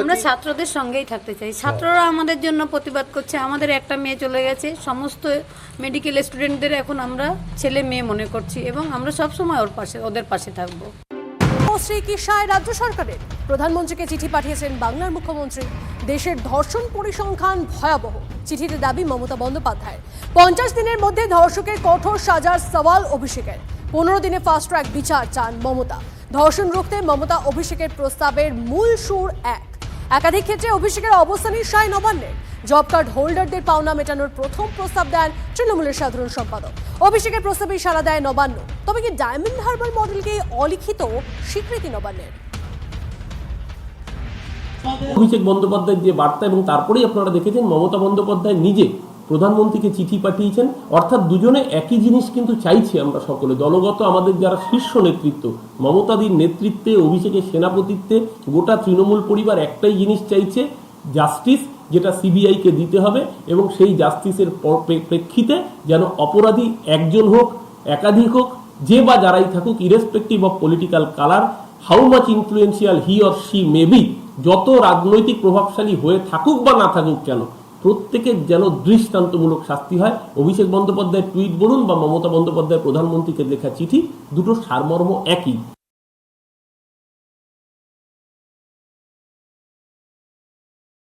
আমরা ছাত্রদের সঙ্গেই থাকতে চাই। ছাত্ররা আমাদের জন্য প্রতিবাদ করছে। আমাদের একটা মেয়ে চলে গেছে। সমস্ত মেডিকেল স্টুডেন্টদের এখন আমরা ছেলে মেয়ে মনে করছি এবং আমরা সবসময় ওর পাশে ওদের পাশে থাকব। শ্রী কিসায় রাজ্য সরকারের প্রধানমন্ত্রীকে চিঠি পাঠিয়েছেন বাংলার মুখ্যমন্ত্রী। দেশের ধর্ষণ পরিসংখ্যান ভয়াবহ। চিঠিতে দাবি মমতা বন্দ্যোপাধ্যায় পঞ্চাশ দিনের মধ্যে ধর্ষকের কঠোর সাজার সওয়াল অভিষেকের। পনেরো দিনে ফাস্ট ট্র্যাক বিচার চান মমতা। ধর্ষণ রুখতে মমতা অভিষেকের প্রস্তাবের মূল সুর এক। একাধিক ক্ষেত্রে অভিষেকের অবস্থানই সায় নবান্নের। জব কার্ড হোল্ডারদের পাওনা মেটানোর প্রথম প্রস্তাব দেন তৃণমূলের সাধারণ সম্পাদক। অভিষেকের প্রস্তাবে সাড়া দেয় নবান্ন। তবে কি ডায়মন্ড হারবার মডেলকে অলিখিত স্বীকৃতি নবান্নের? অভিষেক বন্দ্যোপাধ্যায়ের যে বার্তা এবং তারপরেই আপনারা দেখেছেন মমতা বন্দ্যোপাধ্যায় নিজে প্রধানমন্ত্রীকে চিঠি পাঠিয়েছেন। অর্থাৎ দুজনে একই জিনিস কিন্তু চাইছি আমরা সকলে। দলগত আমাদের যারা শীর্ষ নেতৃত্ব, মমতাদির নেতৃত্বে, অভিষেকের সেনাপতিত্বে, গোটা তৃণমূল পরিবার একটাই জিনিস চাইছে, জাস্টিস, যেটা সিবিআইকে দিতে হবে এবং সেই জাস্টিসের প্রেক্ষিতে যেন অপরাধী একজন হোক, একাধিক হোক, যে বা যারাই থাকুক irrespective of political colour how much influential he or she maybe যত রাজনৈতিক প্রভাবশালী হয়ে থাকুক বা না থাকুক কেন প্রত্যেকের যেন দৃষ্টান্তমূলক শাস্তি হয়। অভিষেক বন্দ্যোপাধ্যায়ের টুইট বলুন বা মমতা বন্দ্যোপাধ্যায় প্রধানমন্ত্রীকে লেখা চিঠি, দুটো সারমর্ম একই।